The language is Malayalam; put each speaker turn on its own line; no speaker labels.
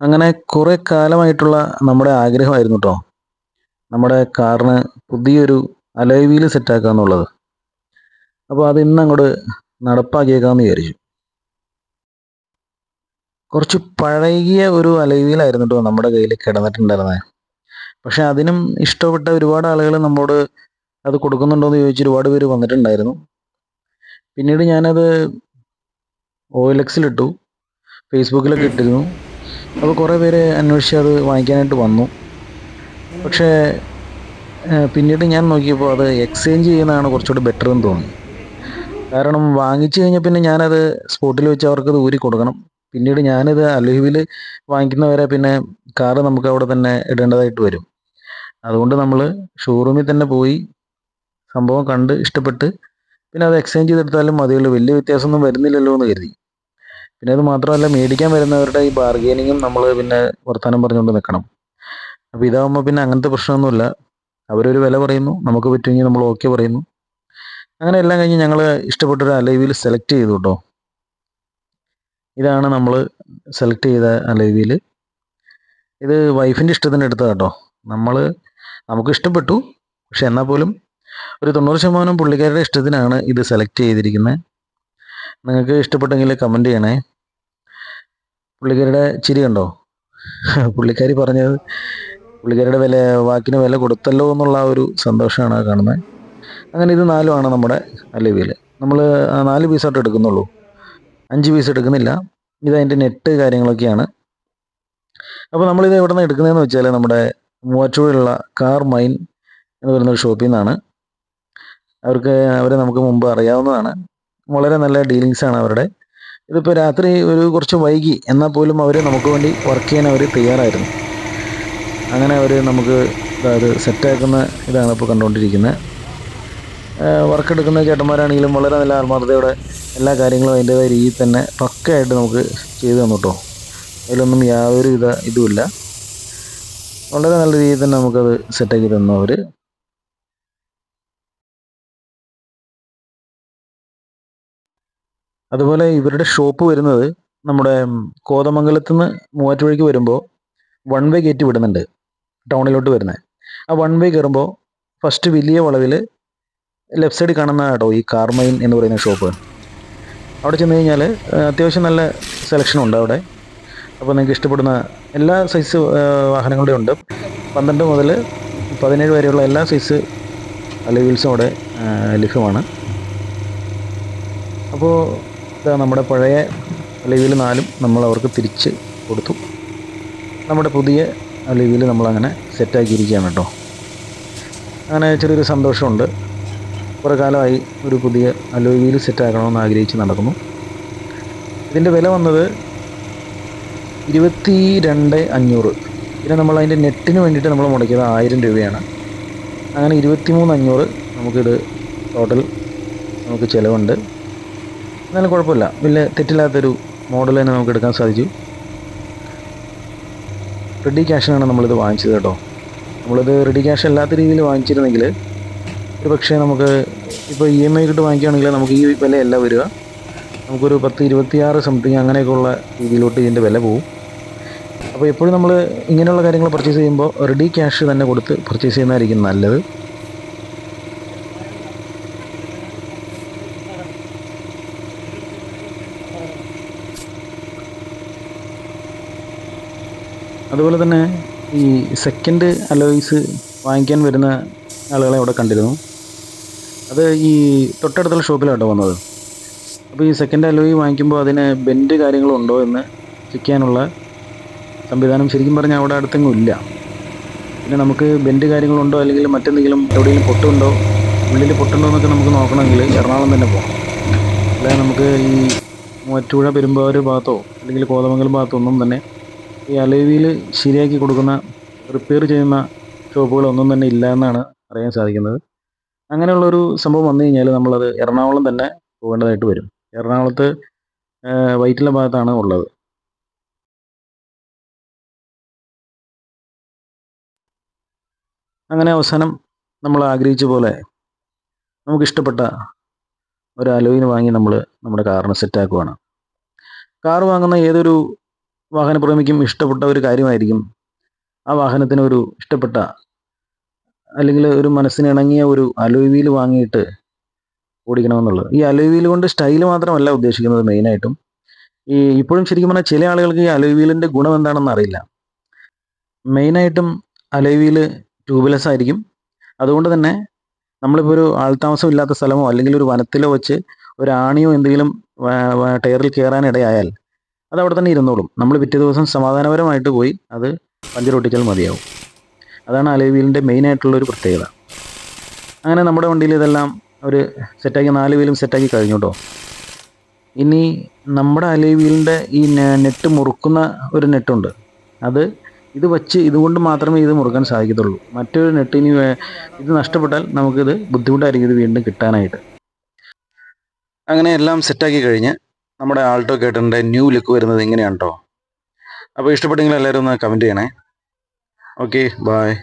അങ്ങനെ കുറേ കാലമായിട്ടുള്ള നമ്മുടെ ആഗ്രഹമായിരുന്നു കേട്ടോ നമ്മുടെ കാറിന് പുതിയൊരു അലോയ് വീൽ സെറ്റാക്കുക എന്നുള്ളത് അപ്പോൾ അത് ഇന്ന് അങ്ങോട്ട് നടപ്പാക്കിയേക്കാമെന്ന് വിചാരിച്ചു. കുറച്ച് പഴകിയ ഒരു അലോയ് വീലായിരുന്നു കേട്ടോ നമ്മുടെ കയ്യിൽ കിടന്നിട്ടുണ്ടായിരുന്നത് പക്ഷെ അതിനും ഇഷ്ടപ്പെട്ട ഒരുപാട് ആളുകൾ നമ്മോട് അത് കൊടുക്കുന്നുണ്ടോ എന്ന് ചോദിച്ച് ഒരുപാട് പേര് വന്നിട്ടുണ്ടായിരുന്നു. പിന്നീട് ഞാനത് ഓയിലക്സിലിട്ടു ഫേസ്ബുക്കിലൊക്കെ ഇട്ടിരുന്നു. അപ്പോൾ കുറേ പേര് അന്വേഷിച്ച് അത് വാങ്ങിക്കാനായിട്ട് വന്നു. പക്ഷേ പിന്നീട് ഞാൻ നോക്കിയപ്പോൾ അത് എക്സ്ചേഞ്ച് ചെയ്യുന്നതാണ് കുറച്ചുകൂടി ബെറ്റർ എന്ന് തോന്നി. കാരണം വാങ്ങിച്ചു കഴിഞ്ഞാൽ പിന്നെ ഞാനത് സ്പോട്ടിൽ വെച്ച് അവർക്കത് ഊരി കൊടുക്കണം. പിന്നീട് ഞാനിത് അലുഹുവിൽ വാങ്ങിക്കുന്നവരെ പിന്നെ കാറ് നമുക്ക് അവിടെ തന്നെ ഇടേണ്ടതായിട്ട് വരും. അതുകൊണ്ട് നമ്മൾ ഷോറൂമിൽ തന്നെ പോയി സംഭവം കണ്ട് ഇഷ്ടപ്പെട്ട് പിന്നെ അത് എക്സ്ചേഞ്ച് ചെയ്തെടുത്താലും മതിയുള്ളൂ വലിയ വ്യത്യാസമൊന്നും വരുന്നില്ലല്ലോ എന്ന് കരുതി. പിന്നെ അത് മാത്രമല്ല മേടിക്കാൻ വരുന്നവരുടെ ഈ ബാർഗെയിനിങ്ങും നമ്മൾ പിന്നെ വർത്തമാനം പറഞ്ഞുകൊണ്ട് നിൽക്കണം അപ്പോൾ ഇതാകുമ്പോൾ പിന്നെ അങ്ങനത്തെ പ്രശ്നമൊന്നുമില്ല. അവരൊരു വില പറയുന്നു നമുക്ക് പറ്റുമെങ്കിൽ നമ്മൾ ഓക്കെ പറയുന്നു. അങ്ങനെ എല്ലാം കഴിഞ്ഞ് ഞങ്ങൾ ഇഷ്ടപ്പെട്ടൊരു അലൈവിൽ സെലക്ട് ചെയ്തു കേട്ടോ. ഇതാണ് നമ്മൾ സെലക്ട് ചെയ്ത അലൈവിയിൽ ഇത് വൈഫിന്റെ ഇഷ്ടത്തിന് എടുത്തതാണ് കേട്ടോ. നമ്മൾ നമുക്ക് ഇഷ്ടപ്പെട്ടു പക്ഷെ എന്നാൽ പോലും ഒരു തൊണ്ണൂറ് ശതമാനം പുള്ളിക്കാരുടെ ഇഷ്ടത്തിനാണ് ഇത് സെലക്ട് ചെയ്തിരിക്കുന്നത് നിങ്ങൾക്ക് ഇഷ്ടപ്പെട്ടെങ്കിൽ കമന്റ് ചെയ്യണേ. പുള്ളിക്കാരുടെ ചിരി കണ്ടോ? പുള്ളിക്കാരി പറഞ്ഞത് പുള്ളിക്കാരിയുടെ വില വാക്കിന് വില കൊടുത്തല്ലോ എന്നുള്ള ഒരു സന്തോഷമാണ് കാണുന്നത് അങ്ങനെ ഇത് നാലുമാണ് നമ്മുടെ അലവിയിൽ നമ്മൾ നാല് പീസായിട്ട് എടുക്കുന്നുള്ളൂ. അഞ്ച് പീസ് എടുക്കുന്നില്ല. ഇത് അതിന്റെ നെറ്റ് കാര്യങ്ങളൊക്കെയാണ്. അപ്പോൾ നമ്മളിത് എവിടെ നിന്ന് എടുക്കുന്നതെന്ന് വെച്ചാൽ നമ്മുടെ മൂവാറ്റുപുഴയുള്ള കാർ മൈൻ എന്ന് പറയുന്ന ഒരു ഷോപ്പിൽ നിന്നാണ് അവർക്ക് അവരെ നമുക്ക് മുമ്പ് അറിയാവുന്നതാണ്. വളരെ നല്ല ഡീലിങ്സാണ് അവരുടെ. ഇതിപ്പോൾ രാത്രി ഒരു കുറച്ച് വൈകി എന്നാൽ പോലും അവർ നമുക്ക് വേണ്ടി വർക്ക് ചെയ്യാൻ അവർ തയ്യാറായിരുന്നു. അങ്ങനെ അവർ നമുക്ക് അതായത് സെറ്റാക്കുന്ന ഇതാണ് ഇപ്പോൾ കണ്ടുകൊണ്ടിരിക്കുന്നത്. വർക്ക് എടുക്കുന്ന ചേട്ടന്മാരാണെങ്കിലും വളരെ നല്ല ആത്മാർത്ഥതയോടെ എല്ലാ കാര്യങ്ങളും അതിന്റേതായ രീതിയിൽ തന്നെ പക്കയായിട്ട് നമുക്ക് ചെയ്തു തന്നു കേട്ടോ അതിലൊന്നും യാതൊരു വിധ ഇതുമില്ല. വളരെ നല്ല രീതിയിൽ തന്നെ നമുക്കത് സെറ്റാക്കി തന്നു അവർ അതുപോലെ ഇവരുടെ ഷോപ്പ് വരുന്നത് നമ്മുടെ കോതമംഗലത്ത് നിന്ന് മൂവാറ്റുപുഴയ്ക്ക് വരുമ്പോൾ വൺ വേ ഗേറ്റ് വിടുന്നുണ്ട് ടൗണിലോട്ട് വരുന്നത് ആ വൺ വേ കയറുമ്പോൾ ഫസ്റ്റ് വലിയ വളവിൽ ലെഫ്റ്റ് സൈഡിൽ കാണുന്ന കേട്ടോ ഈ കാർമൈൻ എന്ന് പറയുന്ന ഷോപ്പ് അവിടെ ചെന്ന് കഴിഞ്ഞാൽ അത്യാവശ്യം നല്ല സെലക്ഷനുണ്ട് അവിടെ. അപ്പോൾ നിങ്ങൾക്ക് ഇഷ്ടപ്പെടുന്ന എല്ലാ സൈസ് വാഹനങ്ങളുടെയും ഉണ്ട്. പന്ത്രണ്ട് മുതൽ പതിനേഴ് വരെയുള്ള എല്ലാ സൈസ് അലവീൽസും അവിടെ ലഭ്യമാണ്. അപ്പോൾ നമ്മുടെ പഴയ അലവിയിൽ നാലും നമ്മൾ അവർക്ക് തിരിച്ച് കൊടുത്തു. നമ്മുടെ പുതിയ അലവിയിൽ നമ്മളങ്ങനെ സെറ്റാക്കിയിരിക്കുകയാണ് കേട്ടോ. അങ്ങനെ ചെറിയൊരു സന്തോഷമുണ്ട്. കുറേ കാലമായി ഒരു പുതിയ അലോയിൽ സെറ്റാക്കണമെന്ന് ആഗ്രഹിച്ച് നടക്കുന്നു. ഇതിന്റെ വില വന്നത് ഇരുപത്തി രണ്ട് അഞ്ഞൂറ്. പിന്നെ നമ്മൾ അതിന്റെ നെറ്റിന് വേണ്ടിയിട്ട് നമ്മൾ മുടക്കിയത് ആയിരം രൂപയാണ്. അങ്ങനെ ഇരുപത്തി മൂന്ന് അഞ്ഞൂറ് നമുക്കിത് ടോട്ടൽ നമുക്ക് ചിലവുണ്ട്. എന്നാലും കുഴപ്പമില്ല. വലിയ തെറ്റില്ലാത്തൊരു മോഡൽ തന്നെ നമുക്ക് എടുക്കാൻ സാധിച്ചു. റെഡി ക്യാഷിനാണ് നമ്മളിത് വാങ്ങിച്ചത് കേട്ടോ. നമ്മളിത് റെഡി ക്യാഷ് അല്ലാത്ത രീതിയിൽ വാങ്ങിച്ചിരുന്നെങ്കിൽ ഒരു പക്ഷേ നമുക്ക് ഇപ്പോൾ ഇ എം ഐ ഇട്ട് വാങ്ങിക്കുകയാണെങ്കിൽ നമുക്ക് ഈ വിലയല്ല വരിക. നമുക്കൊരു പത്ത് ഇരുപത്തിയാറ് സംതിങ് അങ്ങനെയൊക്കെയുള്ള രീതിയിലോട്ട് ഇതിന്റെ വില പോകും അപ്പോൾ എപ്പോഴും നമ്മൾ ഇങ്ങനെയുള്ള കാര്യങ്ങൾ പർച്ചേസ് ചെയ്യുമ്പോൾ റെഡി ക്യാഷ് തന്നെ കൊടുത്ത് പർച്ചേസ് ചെയ്യുന്നതായിരിക്കും നല്ലത്. അതുപോലെ തന്നെ ഈ സെക്കൻഡ് അലോയ്സ് വാങ്ങിക്കാൻ വരുന്ന ആളുകളെ അവിടെ കണ്ടിരുന്നു. അത് ഈ തൊട്ടടുത്തുള്ള ഷോപ്പിലാണ് വന്നത്. അപ്പോൾ ഈ സെക്കൻഡ് അലോയി വാങ്ങിക്കുമ്പോൾ അതിന് ബെൻഡ് കാര്യങ്ങളുണ്ടോ എന്ന് ചെക്ക് ചെയ്യാനുള്ള സംവിധാനം ശരിക്കും പറഞ്ഞാൽ അവിടെ അടുത്തെങ്ങും ഇല്ല. പിന്നെ നമുക്ക് ബെൻഡ് കാര്യങ്ങളുണ്ടോ അല്ലെങ്കിൽ മറ്റെന്തെങ്കിലും എവിടെയെങ്കിലും പൊട്ടുണ്ടോ ഉള്ളിൽ പൊട്ടുണ്ടോ എന്നൊക്കെ നമുക്ക് നോക്കണമെങ്കിൽ എറണാകുളം തന്നെ പോകണം അല്ലാതെ നമുക്ക് ഈ മൂവാറ്റുപുഴ പെരുമ്പാവൂർ ഭാഗത്തോ അല്ലെങ്കിൽ കോതമംഗലം ഭാഗത്തോ ഒന്നും തന്നെ ഈ അലേവിയിൽ ശരിയാക്കി കൊടുക്കുന്ന റിപ്പയർ ചെയ്യുന്ന ഷോപ്പുകളൊന്നും തന്നെ ഇല്ല എന്നാണ് അറിയാൻ സാധിക്കുന്നത്. അങ്ങനെയുള്ളൊരു സംഭവം വന്നു കഴിഞ്ഞാൽ നമ്മളത് എറണാകുളം തന്നെ പോകേണ്ടതായിട്ട് വരും. എറണാകുളത്ത് വൈറ്റിലെ ഭാഗത്താണ് ഉള്ളത്. അങ്ങനെ അവസാനം നമ്മൾ ആഗ്രഹിച്ച പോലെ നമുക്കിഷ്ടപ്പെട്ട ഒരു അലോയിന് വാങ്ങി നമ്മൾ നമ്മുടെ കാറിന് സെറ്റാക്കുവാണ് കാർ വാങ്ങുന്ന ഏതൊരു വാഹനപ്രേമിക്കും ഇഷ്ടപ്പെട്ട ഒരു കാര്യമായിരിക്കും ആ വാഹനത്തിന് ഒരു ഇഷ്ടപ്പെട്ട അല്ലെങ്കിൽ ഒരു മനസ്സിന് ഇണങ്ങിയ ഒരു അലോയ് വീൽ വാങ്ങിയിട്ട് ഓടിക്കണമെന്നുള്ളത്. ഈ അലോയ് വീൽ കൊണ്ട് സ്റ്റൈൽ മാത്രമല്ല ഉദ്ദേശിക്കുന്നത് മെയിനായിട്ടും ഈ ഇപ്പോഴും ശരിക്കും പറഞ്ഞാൽ ചില ആളുകൾക്ക് ഈ അലോയ് വീലിന്റെ ഗുണം എന്താണെന്ന് അറിയില്ല. മെയിനായിട്ടും അലോയ് വീൽ ട്യൂബ്ലെസ് ആയിരിക്കും. അതുകൊണ്ട് തന്നെ നമ്മളിപ്പോൾ ഒരു ആൾതാമസം ഇല്ലാത്ത സ്ഥലമോ അല്ലെങ്കിൽ ഒരു വനത്തിലോ വെച്ച് ഒരു ആണിയോ എന്തെങ്കിലും ടയറിൽ കയറാൻ ഇടയായാൽ അത് അവിടെ തന്നെ ഇരുന്നോളും. നമ്മൾ പിറ്റേ ദിവസം സമാധാനപരമായിട്ട് പോയി അത് പഞ്ചർ ഒട്ടിച്ചാൽ മതിയാവും. അതാണ് അലോയ് വീലിന്റെ മെയിനായിട്ടുള്ള ഒരു പ്രത്യേകത. അങ്ങനെ നമ്മുടെ വണ്ടിയിൽ ഇതെല്ലാം ഒരു സെറ്റാക്കി നാല് വീലും സെറ്റാക്കി കഴിഞ്ഞു കേട്ടോ ഇനി നമ്മുടെ അലോയ് വീലിന്റെ ഈ നെറ്റ് മുറുക്കുന്ന ഒരു നെറ്റുണ്ട് അത് ഇത് വച്ച് ഇതുകൊണ്ട് മാത്രമേ ഇത് മുറുക്കാൻ സാധിക്കത്തുള്ളൂ. മറ്റൊരു വേ- ഇത് നഷ്ടപ്പെട്ടാൽ നമുക്കിത് ബുദ്ധിമുട്ടായിരിക്കും ഇത് വീണ്ടും കിട്ടാനായിട്ട്. അങ്ങനെ എല്ലാം സെറ്റാക്കി കഴിഞ്ഞ് നമ്മുടെ ആൾട്ടോ കേട്ടന്റെ ന്യൂ ലുക്ക് വരുന്നത് ഇങ്ങനെയാണ് കേട്ടോ അപ്പോൾ ഇഷ്ടപ്പെട്ടെങ്കിൽ എല്ലാവരും ഒന്ന് കമന്റ് ചെയ്യണേ. Okay bye